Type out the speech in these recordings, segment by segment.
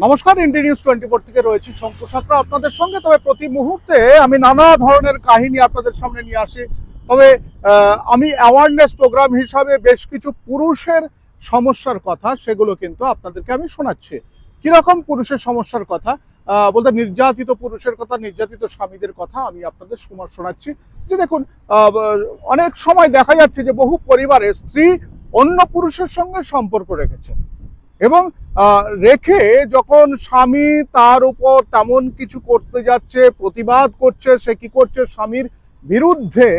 নমস্কার ইন্ডি news twenty four থেকে রয়েছি শঙ্কর সাত্রা আপনাদের সঙ্গে। তবে প্রতি মুহূর্তে আমি নানা ধরনের কাহিনী আপনাদের সামনে নিয়ে আসি। তবে আমি অ্যাওয়ারনেস প্রোগ্রাম হিসাবে বেশ কিছু পুরুষের সমস্যার কথা, সেগুলো কিন্তু আপনাদেরকে আমি শোনাচ্ছি। কীরকম পুরুষের সমস্যার কথা? বলতে নির্যাতিত পুরুষের কথা, নির্যাতিত স্বামীদের কথা আমি আপনাদের শোনা- শোনাচ্ছি। যে দেখুন অনেক সময় দেখা যাচ্ছে যে বহু পরিবারে স্ত্রী অন্য পুরুষের সঙ্গে সম্পর্ক রেখেছে। এবং রেখে যখন স্বামী তার উপর তেমন কিছু করতে যাচ্ছে, প্রতিবাদ করছে, সে কি করছে? স্বামীর বিরুদ্ধে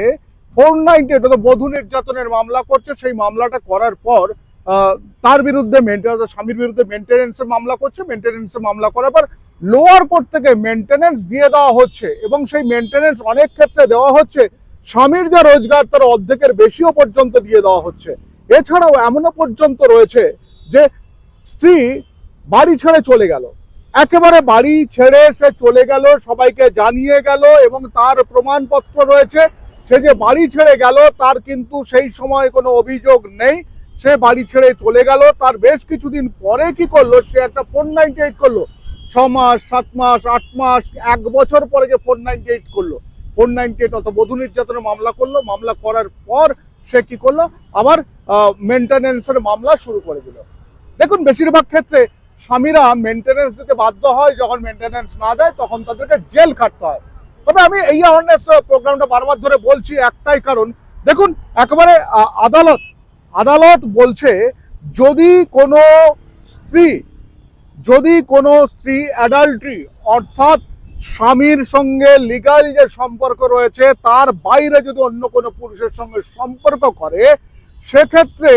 ফোর নাইনটি এটা তো বধূ নির্যাতনের মামলা করছে। সেই মামলাটা করার পর তার বিরুদ্ধে স্বামীর বিরুদ্ধে মেনটেনেন্সের মামলা করছে। মেনটেনেন্সের মামলা করার পর লোয়ার কোর্ট থেকে মেনটেনেন্স দিয়ে দেওয়া হচ্ছে এবং সেই মেনটেনেন্স অনেক ক্ষেত্রে দেওয়া হচ্ছে। স্বামীর যা রোজগার, তার অর্ধেকের বেশিও পর্যন্ত দিয়ে দেওয়া হচ্ছে। এছাড়াও এমনও পর্যন্ত রয়েছে যে স্ত্রী বাড়ি ছেড়ে চলে গেল। একেবারে বাড়ি ছেড়ে সে চলে গেল, সবাইকে জানিয়ে গেল এবং তার প্রমাণপত্র রয়েছে। সে যে বাড়ি ছেড়ে গেল, তার কিন্তু সেই সময় কোনো অভিযোগ নেই। সে বাড়ি ছেড়ে চলে গেল। তার বেশ কিছুদিন পরে কি করল? সে একটা ফোর নাইনটি এইট করল। ছ মাস, সাত মাস, আট মাস, এক বছর পরে যে ফোর নাইনটি এইট করল। ফোর নাইনটি এইট অত বধূ নির্যাতনের মামলা করল। মামলা করার পর সে কি করল? আবার মেনটেনেন্সের মামলা শুরু করে দিল। দেখুন, বেশিরভাগ ক্ষেত্রে স্বামীরা মেনটেনেন্স দিতে বাধ্য হয়। যখন মেনটেনেন্স না দেয়, তখন তাদেরকে জেল খাটতে হয়। তবে আমি এই অ্যাওয়ারনেস প্রোগ্রামটা বারবার ধরে বলছি, একটাই কারণ, দেখুন, একেবারে আদালত আদালত বলছে, যদি কোনো স্ত্রী, যদি কোনো স্ত্রী অ্যাডাল্ট্রি অর্থাৎ স্বামীর সঙ্গে লিগাল যে সম্পর্ক রয়েছে, তার বাইরে যদি অন্য কোনো পুরুষের সঙ্গে সম্পর্ক করে, সেক্ষেত্রে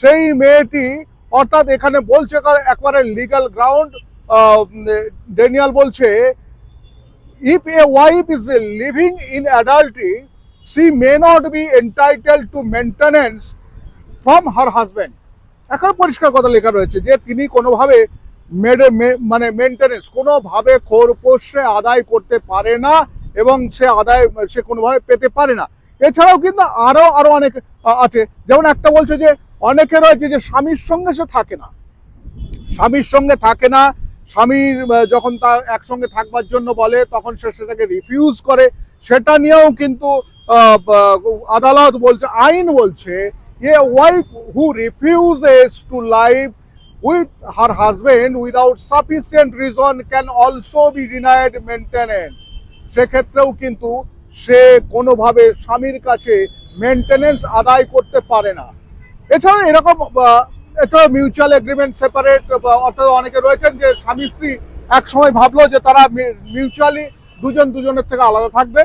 সেই মেয়েটি অর্থাৎ এখানে বলছে একবারে লিগাল গ্রাউন্ড ডেনিয়াল বলছে if a wife is living in adultery she may not be entitled to maintenance from her husband এখন পরিষ্কার কথা লেখা রয়েছে যে তিনি কোনোভাবে মেডে মানে মেনটেনেন্স কোনোভাবে খোরপোষে আদায় করতে পারে না এবং সে আদায়, সে কোনোভাবে পেতে পারে না। এছাড়াও কিন্তু আরও আরও অনেক আছে। যেমন একটা বলছে যে অনেকে রয়েছে যে স্বামীর সঙ্গে সে থাকে না। স্বামীর সঙ্গে থাকে না, স্বামীর যখন তা একসঙ্গে থাকবার জন্য বলে, তখন সে সেটাকে রিফিউজ করে। সেটা নিয়েও কিন্তু আদালত বলছে, আইন বলছে a wife who refuses to live with her husband without sufficient reason can also be denied maintenance সেক্ষেত্রেও কিন্তু সে কোনোভাবে স্বামীর কাছে মেনটেনেন্স আদায় করতে পারে না। এছাড়া এরকম এছাড়া মিউচুয়াল এগ্রিমেন্ট সেপারেট অর্থাৎ অনেকে রয়েছেন যে স্বামী স্ত্রী এক সময় ভাবলো যে তারা মিউচুয়ালি দুজন দুজনের থেকে আলাদা থাকবে।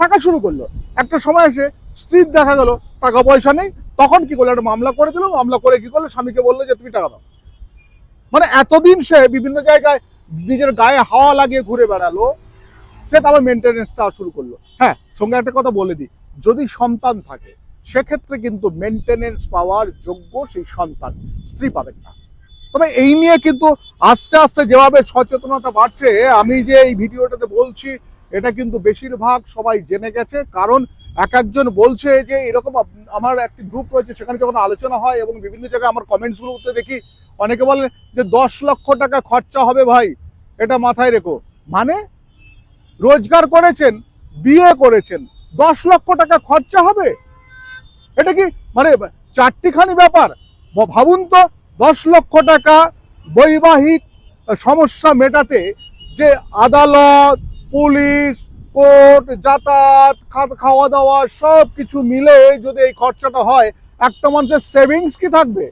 থাকা শুরু করল। একটা সময় এসে স্ত্রীর দেখা গেল, টাকা পয়সা নেই, তখন কি করল? একটা মামলা করে দিল মামলা করে কি করল? স্বামীকে বলল যে, তুমি টাকা দাও। মানে এতদিন সে বিভিন্ন জায়গায় নিজের গায়ে হাওয়া লাগিয়ে ঘুরে বেড়ালো, সে তারপর মেনটেনেন্স চাওয়া শুরু করল। হ্যাঁ সঙ্গে একটা কথা বলে দিই। যদি সন্তান থাকে সেক্ষেত্রে কিন্তু মেনটেনেন্স পাওয়ার যোগ্য সেই সন্তান, স্ত্রী পাবেন না। তবে এই নিয়ে কিন্তু আস্তে আস্তে যেভাবে সচেতনতা বাড়ছে, আমি যে এই ভিডিওটাতে বলছি, এটা কিন্তু বেশিরভাগ সবাই জেনে গেছে। কারণ এক একজন বলছে যে, এরকম আমার একটি গ্রুপ রয়েছে, সেখানে যখন আলোচনা হয় এবং বিভিন্ন জায়গায় আমার কমেন্টসগুলোতে দেখি, অনেকে বলে যে, দশ লক্ষ টাকা খরচা হবে ভাই, এটা মাথায় রেখো। মানে? রোজগার করেছেন, বিয়ে করেছেন, দশ লক্ষ টাকা খরচা হবে? এটা কি? মানে চারটিখানি ব্যাপার। ভাবুন তো, দশ লক্ষ টাকা বৈবাহিক সমস্যা মেটাতে যে আদালত, পুলিশ, কোর্ট, যাতায়াত খাওয়া দাওয়া সব কিছু মিলে যদি এই খরচাটা হয়, একটা মানুষের সেভিংস কি থাকবে?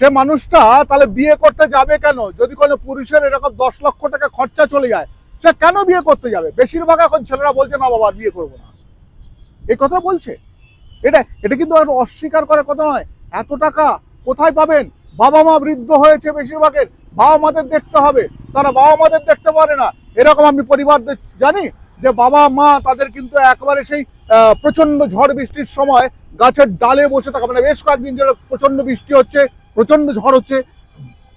সে মানুষটা তাহলে বিয়ে করতে যাবে কেন? যদি কোনো পুরুষের এরকম দশ লক্ষ টাকা খরচা চলে যায়, সে কেন বিয়ে করতে যাবে? বেশিরভাগ এখন ছেলেরা বলছে, না বাবা বিয়ে করব না। এই কথা বলছে? এটা এটা কিন্তু আর অস্বীকার করার কথা নয়। এত টাকা কোথায় পাবেন? বাবা মা বৃদ্ধ হয়েছে বেশিরভাগের বাবা মাদের দেখতে হবে। তারা বাবা মাদের দেখতে পারে না। এরকম আমি পরিবার দে- জানি যে বাবা মা তাদের কিন্তু একবারে সেই আহ, প্রচণ্ড ঝড় বৃষ্টির সময় গাছের ডালে বসে থাকা মানে বেশ কয়েকদিন ধরে প্রচণ্ড বৃষ্টি হচ্ছে প্রচণ্ড ঝড় হচ্ছে।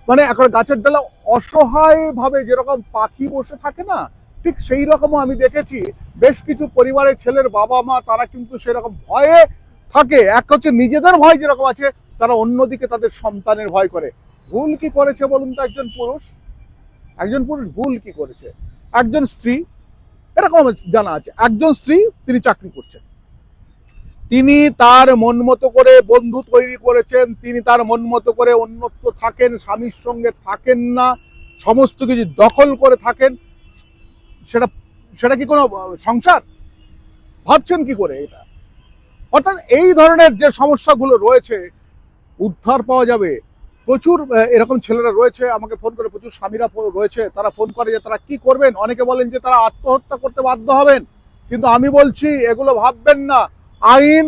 মানে এখন গাছের ডালে অসহায়ভাবে যেরকম পাখি বসে থাকে না ঠিক সেই রকমও আমি দেখেছি। বেশ কিছু পরিবারের ছেলের বাবা মা, তারা কিন্তু সেরকম ভয়ে থাকে। এক হচ্ছে নিজেদের ভয় যেরকম আছে, তারা অন্যদিকে তাদের সন্তানের ভয় করে। ভুল কি করেছে বলুন তো একজন পুরুষ? একজন পুরুষ ভুল কি করেছে? একজন স্ত্রী, এরকম জানা আছে। একজন স্ত্রী, তিনি চাকরি করছেন। তিনি তার মন মতো করে বন্ধু তৈরি করেছেন। তিনি তার মন মতো করে অন্যত্র থাকেন, স্বামীর সঙ্গে থাকেন না। সমস্ত কিছু দখল করে থাকেন। সেটা সেটা কি কোনো সংসার? ভাবছেন কি করে এটা? অর্থাৎ এই ধরনের যে সমস্যাগুলো রয়েছে, উদ্ধার পাওয়া যাবে। প্রচুর এরকম ছেলেরা রয়েছে, আমাকে ফোন করে প্রচুর স্বামীরা রয়েছে, তারা ফোন করে যে তারা কি করবেন? অনেকে বলেন যে তারা আত্মহত্যা করতে বাধ্য হবেন। কিন্তু আমি বলছি, এগুলো ভাববেন না। আইন,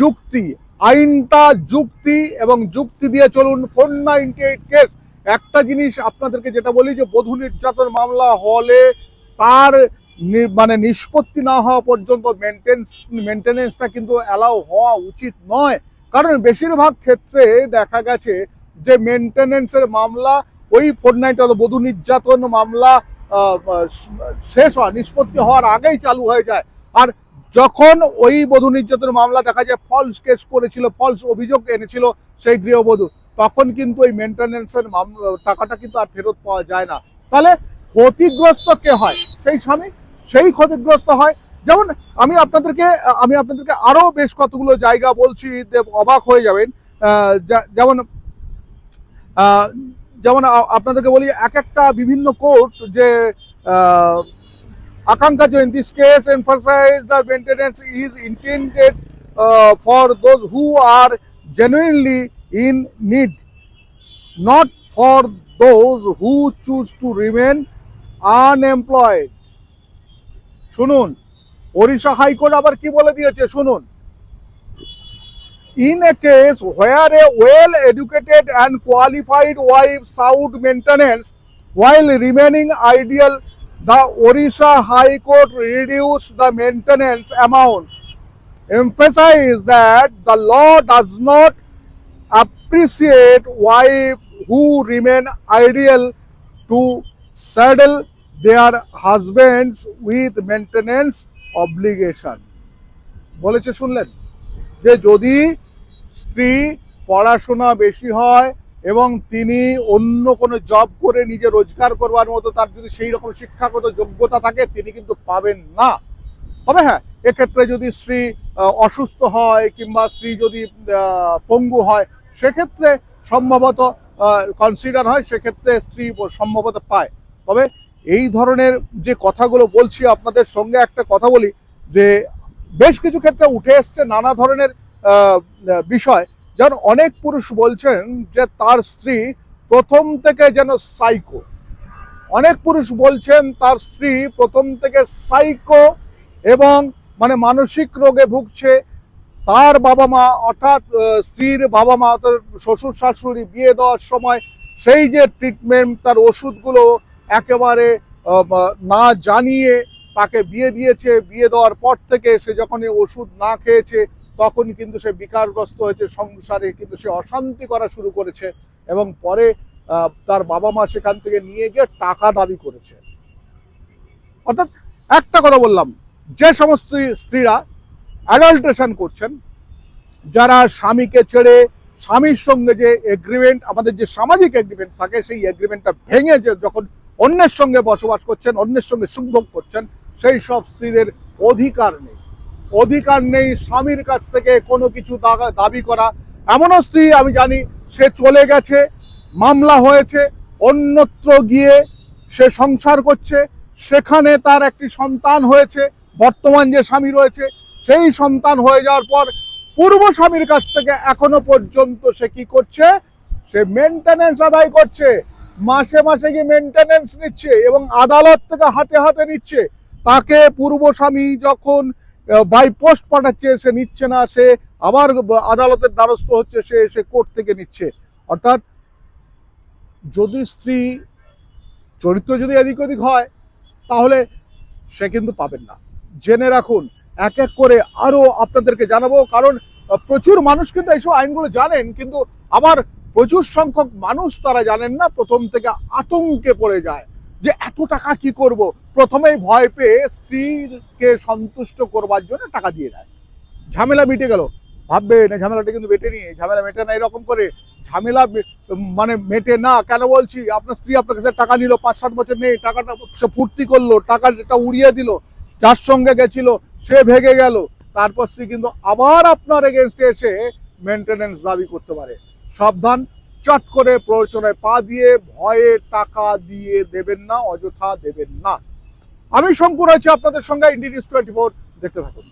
যুক্তি। আইনটা যুক্তি এবং যুক্তি দিয়ে চলুন। Four ninety eight case. একটা জিনিস আপনাদেরকে যেটা বলি, যে বধূ নির্যাতন মামলা হলে তার মানে নিষ্পত্তি না হওয়া পর্যন্ত মেনটেন্স মেনটেনেন্সটা কিন্তু অ্যালাউ হওয়া উচিত নয়। কারণ বেশিরভাগ ক্ষেত্রে দেখা গেছে যে মেনটেনেন্সের মামলা, ওই ফোর নাইনটি বধূ নির্যাতন মামলা শেষ হওয়া নিষ্পত্তি হওয়ার আগেই চালু হয়ে যায়। আর যখন ওই বধূ নির্যাতন মামলা দেখা যায় ফলস কেস করেছিল ফলস অভিযোগ এনেছিল সেই গৃহবধূ, তখন কিন্তু ওই মেনটেনেন্সের টাকাটা কিন্তু আর ফেরত পাওয়া যায় না। তাহলে ক্ষতিগ্রস্ত কে হয় সেই স্বামী সেই ক্ষতিগ্রস্ত হয় যেমন আমি আপনাদেরকে আমি আপনাদেরকে আরও বেশ কতগুলো জায়গা বলছি অবাক হয়ে যাবেন যেমন যেমন আপনাদেরকে বলি এক একটা বিভিন্ন কোর্ট যে আকাঙ্ক্ষা this case emphasize the maintenance is intended uh, for those who are genuinely in need not for those who choose to remain unemployed শুনুন, ওড়িশা হাইকোর্ট আবার কি বলে দিয়েছে? শুনুন। In a case where a well educated and qualified wife sought maintenance while remaining idle the Odisha High Court reduce the maintenance amount emphasised that the law does not appreciate wife who remain idle to saddle their husbands with maintenance obligation. বলেছে, শুনলেন? যে যদি স্ত্রী পড়াশোনা বেশি হয় এবং তিনি অন্য কোনো জব করে নিজে রোজগার করবার মতো তার যদি সেই রকম শিক্ষাগত যোগ্যতা থাকে, তিনি কিন্তু পাবেন না। তবে হ্যাঁ এক্ষেত্রে যদি স্ত্রী অসুস্থ হয় কিংবা স্ত্রী যদি পঙ্গু হয়, সেক্ষেত্রে সম্ভবত কনসিডার হয়, সেক্ষেত্রে স্ত্রী সম্ভবত পায়। তবে এই ধরনের যে কথাগুলো বলছি, আপনাদের সঙ্গে একটা কথা বলি, যে বেশ কিছু ক্ষেত্রে উঠে এসছে নানা ধরনের বিষয়। যেমন অনেক পুরুষ বলছেন যে তার স্ত্রী প্রথম থেকে যেন সাইকো অনেক পুরুষ বলছেন তার স্ত্রী প্রথম থেকে সাইকো এবং মানে মানসিক রোগে ভুগছে। তার বাবা মা অর্থাৎ স্ত্রীর বাবা মা, অর্থাৎ শ্বশুর শাশুড়ি বিয়ে দেওয়ার সময় সেই যে ট্রিটমেন্ট তার ওষুধগুলো একেবারে না জানিয়ে তাকে বিয়ে দিয়েছে। বিয়ে দেওয়ার পর থেকে সে যখন ওষুধ না খেয়েছে তখন কিন্তু সে বিকারগ্রস্ত হয়েছে, সংসারে কিন্তু সে অশান্তি করা শুরু করেছে এবং পরে তার বাবা মা সেখান থেকে নিয়ে গিয়ে টাকা দাবি করেছে। অর্থাৎ একটা কথা বললাম, যে সমস্ত স্ত্রীরা অ্যাডাল্ট্রেশন করছেন, যারা স্বামীকে ছেড়ে স্বামীর সঙ্গে যে এগ্রিমেন্ট আমাদের যে সামাজিক এগ্রিমেন্ট থাকে, সেই এগ্রিমেন্টটা ভেঙে যখন অন্যের সঙ্গে বসবাস করছেন, অন্যের সঙ্গে সুখভোগ করছেন, সেই সব স্ত্রীদের অধিকার নেই। অধিকার নেই স্বামীর কাছ থেকে কোনো কিছু দাবি করা। এমনও স্ত্রী, আমি জানি, সে চলে গেছে, মামলা হয়েছে, অন্যত্র গিয়ে সে সংসার করছে, সেখানে তার একটি সন্তান হয়েছে, বর্তমান যে স্বামী রয়েছে, সেই সন্তান হয়ে যাওয়ার পর পূর্ব স্বামীর কাছ থেকে এখনও পর্যন্ত সে কি করছে? সে মেনটেনেন্স আদায় করছে। মাসে মাসে গিয়ে মেনটেনেন্স নিচ্ছে এবং আদালত থেকে হাতে হাতে নিচ্ছে। তাকে পূর্ব স্বামী যখন বাই পোস্ট পাঠাচ্ছে, সে নিচ্ছে না, সে আবার আদালতের দ্বারস্থ হচ্ছে, সে সে কোর্ট থেকে নিচ্ছে। অর্থাৎ যদি স্ত্রী চরিত্র যদি এদিক ওদিক হয়, তাহলে সে কিন্তু পাবেন না। জেনে রাখুন, এক এক করে আরও আপনাদেরকে জানাব, কারণ প্রচুর মানুষ কিন্তু এইসব আইনগুলো জানেন, কিন্তু আবার প্রচুর সংখ্যক মানুষ তারা জানেন না, প্রথম থেকে আতঙ্কে পড়ে যায় যে এত টাকা কি করব? প্রথমেই ভয় পেয়ে স্ত্রীকে সন্তুষ্ট করবার জন্য টাকা দিয়ে দেয়। ঝামেলা মিটে গেল। ভাববে না ঝামেলাটা কিন্তু মেটে নিয়ে, ঝামেলা মেটে না এরকম করে, ঝামেলা মানে মেটে না, কেন বলছি? আপনার স্ত্রী আপনার কাছে টাকা নিল, পাঁচ সাত বছর নেই, টাকাটা সে ফুর্তি করল টাকাটা উড়িয়ে দিল, যার সঙ্গে গেছিল, সে ভেগে গেল। তারপর স্ত্রী কিন্তু আবার আপনার এগেনস্টে এসে মেনটেনেন্স দাবি করতে পারে। সাবধান, চট করে প্ররোচনায় পা দিয়ে ভয়ে টাকা দিয়ে দেবেন না, অযথা দেবেন না। আমি শঙ্কুর আছি আপনাদের সঙ্গে ইন্ডিয়ান টোয়েন্টি ফোর দেখতে থাকুন।